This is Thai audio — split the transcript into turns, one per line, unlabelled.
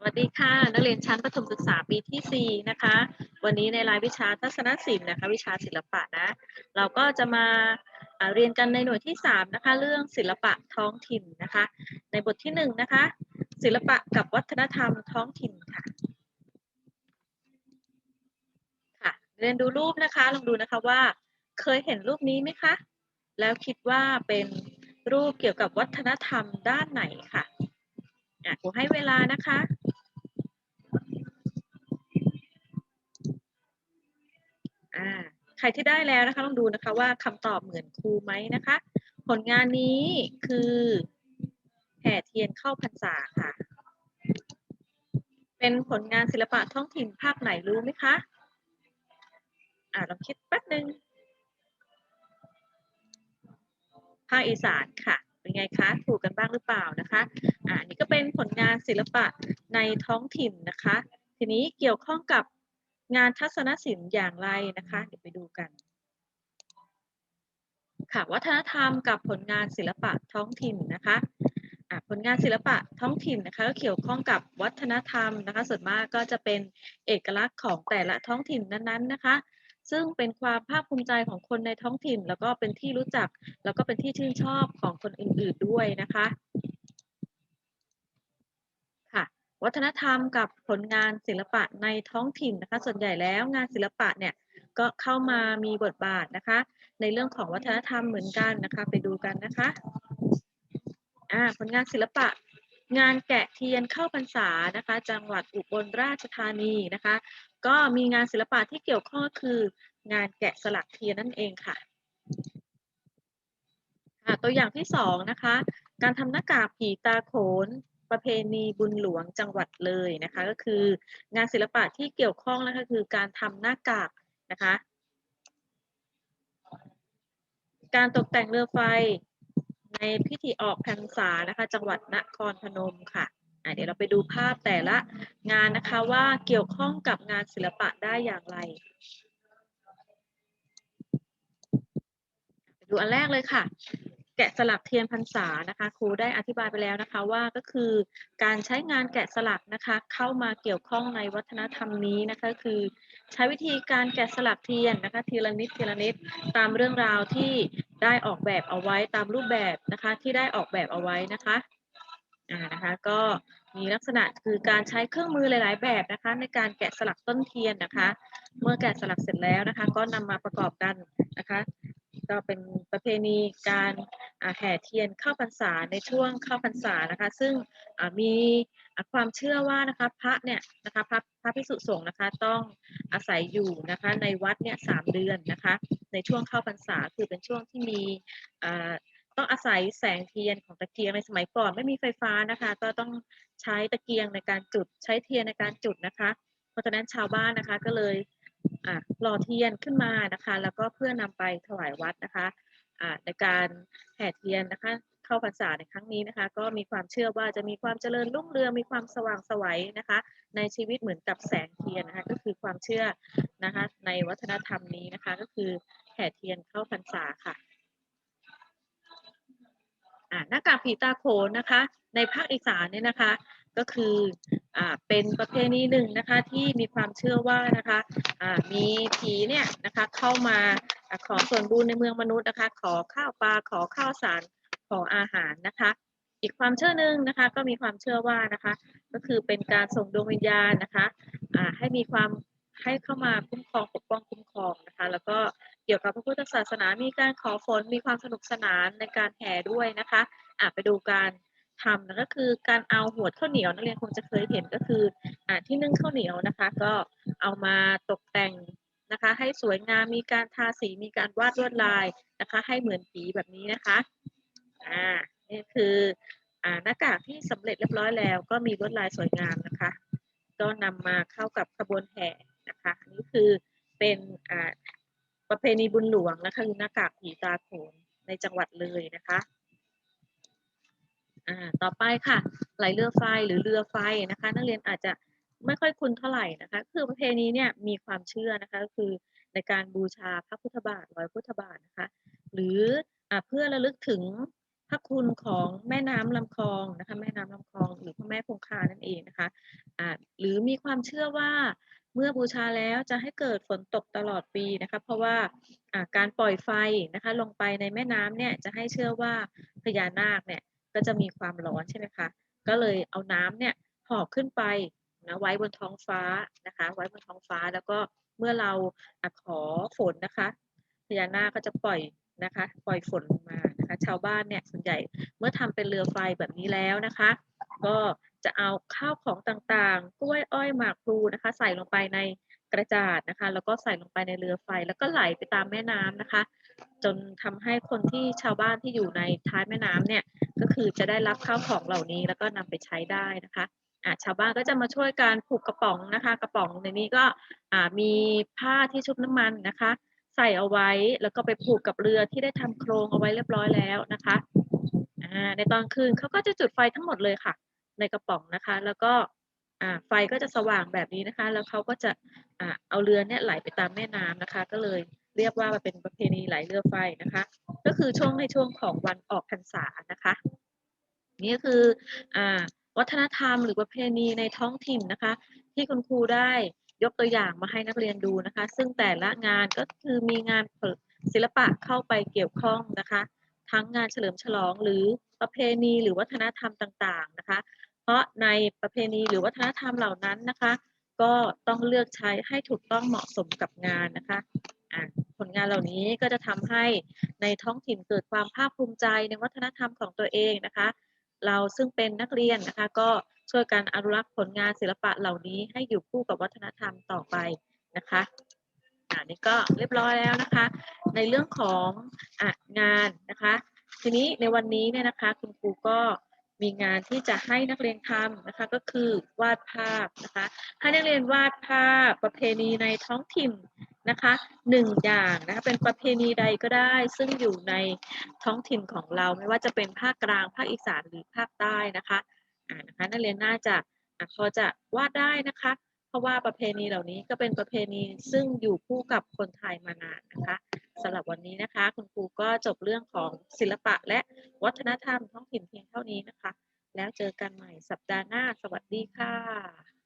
สวัสดีค่ะ นักเรียนชั้นประถมศึกษาปีที่ 4 นะคะ วันนี้ในรายวิชาทัศนศิลป์นะคะ วิชาศิลปะนะ เราก็จะมาเรียนกันในหน่วยที่ 3 นะคะ เรื่องศิลปะท้องถิ่นนะคะ ในบทที่ 1 นะคะ ศิลปะกับวัฒนธรรมท้องถิ่นค่ะค่ะ เรียนดูรูปนะคะ ลองดูนะคะว่า เคยเห็นรูปนี้ไหมคะ แล้วคิดว่าเป็นรูปเกี่ยวกับวัฒนธรรมด้านไหนค่ะอะครูให้เวลานะคะ อ่าใครที่ได้แล้วนะคะลองดูนะคะว่าคำตอบเหมือนครูไหมนะคะ ผลงานนี้คือแห่เทียนเข้าพรรษาค่ะ เป็นผลงานศิลปะท้องถิ่นภาคไหนรู้ไหมคะอ่าลองคิดแป๊บหนึ่งภาคอีสานค่ะ เป็นไงคะ ถูกกันบ้างหรือเปล่านะคะ อ่า นี่ก็เป็นผลงานศิลปะในท้องถิ่นนะคะ ทีนี้เกี่ยวข้องกับ งานทัศนศิลป์อย่างไรนะคะ เดี๋ยวไปดูกัน ค่ะ วัฒนธรรมกับผลงานศิลปะท้องถิ่นนะคะผลงานศิลปะท้องถิ่นนะคะก็เกี่ยวข้องกับวัฒนธรรมนะคะ ส่วนมากก็จะเป็นเอกลักษณ์ของแต่ละท้องถิ่นนั้นๆนะคะ ซึ่งเป็นความภาคภูมิใจของคนในท้องถิ่น แล้วก็เป็นที่รู้จัก แล้วก็เป็นที่ชื่นชอบของคนอื่น ๆด้วยนะคะ ค่ะ วัฒนธรรมกับผลงานศิลปะในท้องถิ่นนะคะ ส่วนใหญ่แล้วงานศิลปะเนี่ยก็เข้ามามีบทบาทนะคะ ในเรื่องของวัฒนธรรมเหมือนกันนะคะ ไปดูกันนะคะอ่าผลงานศิลปะงานแกะเทียนเข้าพรรษานะคะ จังหวัดอุบลราชธานีนะคะ ก็มีงานศิลปะที่เกี่ยวข้องคืองานแกะสลักเทียนนั่นเองค่ะค่ะตัวอย่างที่สองนะคะ การทำหน้ากากผีตาโขน ประเพณีบุญหลวงจังหวัดเลยนะคะ ก็คืองานศิลปะที่เกี่ยวข้องนะคะคือการทำหน้ากากนะคะ การตกแต่งเรือไฟในพิธีออกพรรษานะคะ จังหวัดนครพนมค่ะะเดี๋ยวเราไปดูภาพแต่ละงานนะคะว่าเกี่ยวข้องกับงานศิลปะได้อย่างไรดูอันแรกเลยค่ะ แกะสลักเทียนพรรษานะคะ ครูได้อธิบายไปแล้วนะคะว่าก็คือการใช้งานแกะสลักนะคะ เข้ามาเกี่ยวข้องในวัฒนธรรมนี้นะคะคือ ใช้วิธีการแกะสลักเทียนนะคะทีละนิดทีละนิดตามเรื่องราวที่ได้ออกแบบเอาไว้ตามรูปแบบนะคะที่ได้ออกแบบเอาไว้นะคะอ่านะคะก็มีลักษณะคือการใช้เครื่องมือหลาย ๆ แบบนะคะ ในการแกะสลักต้นเทียนนะคะ เมื่อแกะสลักเสร็จแล้วนะคะ ก็นำมาประกอบกันนะคะ ก็เป็นประเพณีการ แห่เทียนเข้าพรรษาในช่วงเข้าพรรษานะคะ ซึ่งมีความเชื่อว่านะคะพระเนี่ยนะคะพระพระภิกษุสงฆ์นะคะต้องอาศัยอยู่นะคะในวัดเนี่ยสามเดือนนะคะ ในช่วงเข้าพรรษาคือเป็นช่วงที่มีต้องอาศัยแสงเทียนของตะเกียงในสมัยก่อนไม่มีไฟฟ้านะคะ ก็ต้องใช้ตะเกียงในการจุดใช้เทียนในการจุดนะคะ เพราะฉะนั้นชาวบ้านนะคะก็เลยอะหล่อเทียนขึ้นมานะคะ แล้วก็เพื่อนำไปถวายวัดนะคะ ในการแห่เทียนนะคะเข้าพรรษาในครั้งนี้นะคะ ก็มีความเชื่อว่าจะมีความเจริญรุ่งเรืองมีความสว่างไสวัยนะคะ ในชีวิตเหมือนกับแสงเทียนนะคะก็คือความเชื่อนะคะในวัฒนธรรมนี้นะคะ ก็คือแห่เทียนเข้าพรรษาค่ะอ่าหน้ากากผีตาโขนนะคะ ในภาคอีสานเนี่ยนะคะ ก็คืออ่าเป็นประเพณีหนึ่งนะคะที่มีความเชื่อว่านะคะอ่ามีผีเนี่ยนะคะเข้ามา ขอส่วนบุญในเมืองมนุษย์นะคะ ขอข้าวปลาขอข้าวสารขออาหารนะคะ อีกความเชื่อหนึ่งนะคะ ก็มีความเชื่อว่านะคะ ก็คือเป็นการส่งดวงวิญญาณนะคะอ่าให้มีความให้เข้ามาคุ้มครองปกป้องคุ้มครองนะคะ แล้วก็เกี่ยวกับพระพุทธศาสนามีการขอฝนมีความสนุกสนานในการแห่ด้วยนะคะอะไปดูการทำนะก็คือการเอาหัวข้าวเหนียวนักเรียนคงจะเคยเห็นก็คืออ่าที่นึ่งข้าวเหนียวนะคะ ก็เอามาตกแต่ง นะคะ ให้สวยงามมีการทาสีมีการวาดลวดลายนะคะ ให้เหมือนผีแบบนี้นะคะอ่านี่คืออ่าหน้ากากที่สำเร็จเรียบร้อยแล้ว ก็มีลวดลายสวยงามนะคะ ก็นำมาเข้ากับขบวนแห่นะคะอันนี้คือเป็นอ่าประเพณีบุญหลวงนะคะคือหน้ากากผีตาโขนในจังหวัดเลยนะคะอ่าต่อไปค่ะไหลเรือไฟหรือเรือไฟนะคะ นักเรียนอาจจะ ไม่ค่อยคุ้นเท่าไหร่นะคะ คือประเพณีเนี่ยมีความเชื่อนะคะก็คือในการบูชาพระพุทธบาทร้อยพุทธบาทนะคะ หรืออเพื่อระลึกถึงพระคุณของแม่น้ำลำคลองนะคะ แม่น้ำลำคลอง หรือพระแม่คงคานั่นเองนะคะอ่าหรือมีความเชื่อว่าเมื่อบูชาแล้วจะให้เกิดฝนตกตลอดปีนะคะ เพราะว่าการปล่อยไฟนะคะลงไปในแม่น้ำเนี่ยจะให้เชื่อว่าพญานาคเนี่ยก็จะมีความร้อนใช่ไหมคะ ก็เลยเอาน้ำเนี่ยหอบขึ้นไป นะไว้บนท้องฟ้านะคะ ไว้บนท้องฟ้าแล้วก็เมื่อเราอขอฝนนะคะพญานาคก็จะปล่อยนะคะ ปล่อยฝนลงมานะคะ ชาวบ้านเนี่ยส่วนใหญ่เมื่อทำเป็นเรือไฟแบบนี้แล้วนะคะ ก็จะเอาข้าวของต่างๆ กล้วยอ้อยหมากพลูนะคะ ใส่ลงไปในกระจาดนะคะ แล้วก็ใส่ลงไปในเรือไฟแล้วก็ไหลไปตามแม่น้ำนะคะ จนทำให้คนที่ชาวบ้านที่อยู่ในท้ายแม่น้ำเนี่ยก็คือจะได้รับข้าวของเหล่านี้แล้วก็นำไปใช้ได้นะคะ ชาวบ้านก็จะมาช่วยการผูกกระป๋องนะคะ กระป๋องในนี้ก็อ่ามีผ้าที่ชุบน้ำมันนะคะ ใส่เอาไว้แล้วก็ไปผูกกับเรือที่ได้ทำโครงเอาไว้เรียบร้อยแล้วนะคะอ่าในตอนคืนเขาก็จะจุดไฟทั้งหมดเลยค่ะ ในกระป๋องนะคะ แล้วก็อ่าไฟก็จะสว่างแบบนี้นะคะ แล้วเขาก็จะอ่าเอาเรือเนี่ยไหลไปตามแม่น้ำนะคะ ก็เลยเรียกว่าเป็นประเพณีไหลเรือไฟนะคะ ก็คือช่วงในช่วงของวันออกพรรษานะคะ นี่ก็คืออ่า วัฒนธรรม หรือประเพณีในท้องถิ่นนะคะ ที่คุณครูได้ยกตัวอย่างมาให้นักเรียนดูนะคะ ซึ่งแต่ละงานก็คือมีงานศิลปะเข้าไปเกี่ยวข้องนะคะ ทั้งงานเฉลิมฉลองหรือประเพณีหรือวัฒนธรรมต่างๆนะคะ เพราะในประเพณีหรือวัฒนธรรมเหล่านั้นนะคะ ก็ต้องเลือกใช้ให้ถูกต้องเหมาะสมกับงานนะคะผลงานเหล่านี้ก็จะทำให้ในท้องถิ่นเกิดความภาคภูมิใจในวัฒนธรรมของตัวเองนะคะ เราซึ่งเป็นนักเรียนนะคะ ก็ช่วยกันอนุรักษ์ผลงานศิลปะเหล่านี้ให้อยู่คู่กับวัฒนธรรมต่อไปนะคะอ่านี่ก็เรียบร้อยแล้วนะคะ ในเรื่องขององานนะคะ ทีนี้ในวันนี้เนี่ยนะคะ คุณครูก็มีงานที่จะให้นักเรียนทำนะคะ ก็คือวาดภาพนะคะ ให้นักเรียนวาดภาพประเพณีในท้องถิ่น นะคะหนึ่งอย่างนะคะเป็นประเพณีใดก็ได้ ซึ่งอยู่ในท้องถิ่นของเราไม่ว่าจะเป็นภาคกลางภาคอีสานหรือภาคใต้นะคะอ่านะคะนักเรียนน่าจะอะพอจะวาดได้นะคะ เพราะว่าประเพณีเหล่านี้ก็เป็นประเพณีซึ่งอยู่คู่กับคนไทยมานานนะคะสำหรับวันนี้นะคะ คุณครูก็จบเรื่องของศิลปะและวัฒนธรรมท้องถิ่นเพียงเท่านี้นะคะ แล้วเจอกันใหม่สัปดาห์หน้าสวัสดีค่ะ